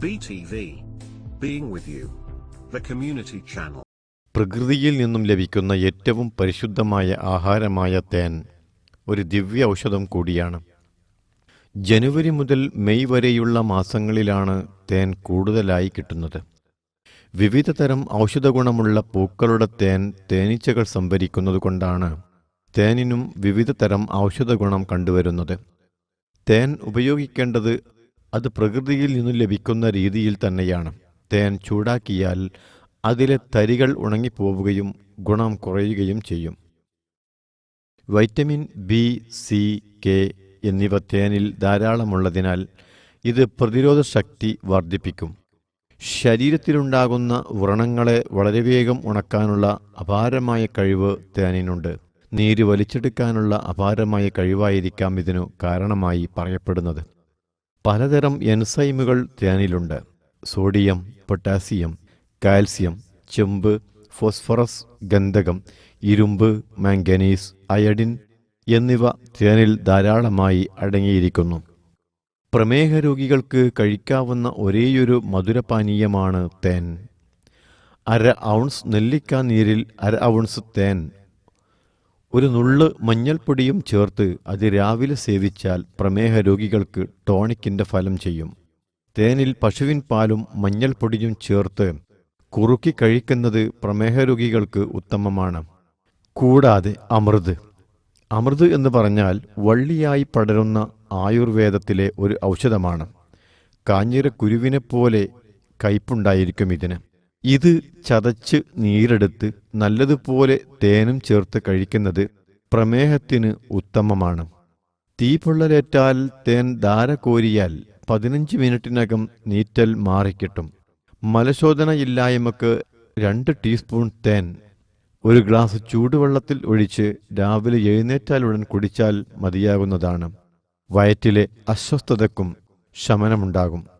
BTV. Being with you. The community channel. പ്രകൃതിയിൽ നിന്നും ലഭിക്കുന്ന ഏറ്റവും പരിശുദ്ധമായ ആഹാരമായ തേൻ ഒരു ദിവ്യ ഔഷധം കൂടിയാണ് ജനുവരി മുതൽ മെയ് വരെയുള്ള മാസങ്ങളിലാണ് തേൻ കൂടുതലായി കിട്ടുന്നത് വിവിധ തരം ഔഷധഗുണമുള്ള പൂക്കളുടെ തേൻ തേനീച്ചകൾ സംഭരിക്കുന്നത് കൊണ്ടാണ് തേനിനും വിവിധ തരം ഔഷധഗുണം കണ്ടുവരുന്നത് തേൻ ഉപയോഗിക്കേണ്ടത് അത് പ്രകൃതിയിൽ നിന്നും ലഭിക്കുന്ന രീതിയിൽ തന്നെയാണ്. തേൻ ചൂടാക്കിയാൽ അതിലെ തരികൾ ഉണങ്ങിപ്പോവുകയും ഗുണം കുറയുകയും ചെയ്യും. വൈറ്റമിൻ ബി സി കെ എന്നിവ തേനിൽ ധാരാളമുള്ളതിനാൽ ഇത് പ്രതിരോധ ശക്തി വർദ്ധിപ്പിക്കും. ശരീരത്തിലുണ്ടാകുന്ന വ്രണങ്ങളെ വളരെ വേഗം ഉണക്കാനുള്ള അപാരമായ കഴിവ് തേനിനുണ്ട്. നീര് വലിച്ചെടുക്കാനുള്ള അപാരമായ കഴിവായിരിക്കാം ഇതിനു കാരണമായി പറയപ്പെടുന്നത്. പലതരം എൻസൈമുകൾ തേനിലുണ്ട്. സോഡിയം പൊട്ടാസ്യം കാൽസ്യം ചെമ്പ് ഫോസ്ഫറസ് ഗന്ധകം ഇരുമ്പ് മാംഗനീസ് അയഡിൻ എന്നിവ തേനിൽ ധാരാളമായി അടങ്ങിയിരിക്കുന്നു. പ്രമേഹ രോഗികൾക്ക് കഴിക്കാവുന്ന ഒരേയൊരു മധുരപാനീയമാണ് തേൻ. അര ഔൺസ് നെല്ലിക്ക നീരിൽ അര ഔൺസ് തേൻ. ഒരു നുള്ള് മഞ്ഞൾപ്പൊടിയും ചേർത്ത് അത് രാവിലെ സേവിച്ചാൽ പ്രമേഹ രോഗികൾക്ക് ടോണിക്കിന്റെ ഫലം ചെയ്യും. തേനിൽ പശുവിൻ പാലും മഞ്ഞൾപ്പൊടിയും ചേർത്ത് കുറുക്കി കഴിക്കുന്നത് പ്രമേഹ രോഗികൾക്ക് ഉത്തമമാണ്. കൂടാതെ അമൃത്. അമൃത് എന്ന് പറഞ്ഞാൽ വള്ളിയായി പടരുന്ന ആയുർവേദത്തിലെ ഒരു ഔഷധമാണ്. കാഞ്ഞിരക്കുരുവിനെപ്പോലെ കയ്പുണ്ടായിരിക്കും ഇതിന്. ഇത് ചതച്ച് നീരെടുത്ത് നല്ലതുപോലെ തേനും ചേർത്ത് കഴിക്കുന്നത് പ്രമേഹത്തിന് ഉത്തമമാണ്. തീപൊള്ളലേറ്റാൽ തേൻ ധാര കോരിയാൽ പതിനഞ്ച് മിനിറ്റിനകം നീറ്റൽ മാറിക്കിട്ടും. മലശോധനയില്ലായ്മക്ക് രണ്ട് ടീസ്പൂൺ തേൻ ഒരു ഗ്ലാസ് ചൂടുവെള്ളത്തിൽ ഒഴിച്ച് രാവിലെ എഴുന്നേറ്റാലുടൻ കുടിച്ചാൽ മതിയാകുന്നതാണ്. വയറ്റിലെ അസ്വസ്ഥതക്കും ശമനമുണ്ടാകും.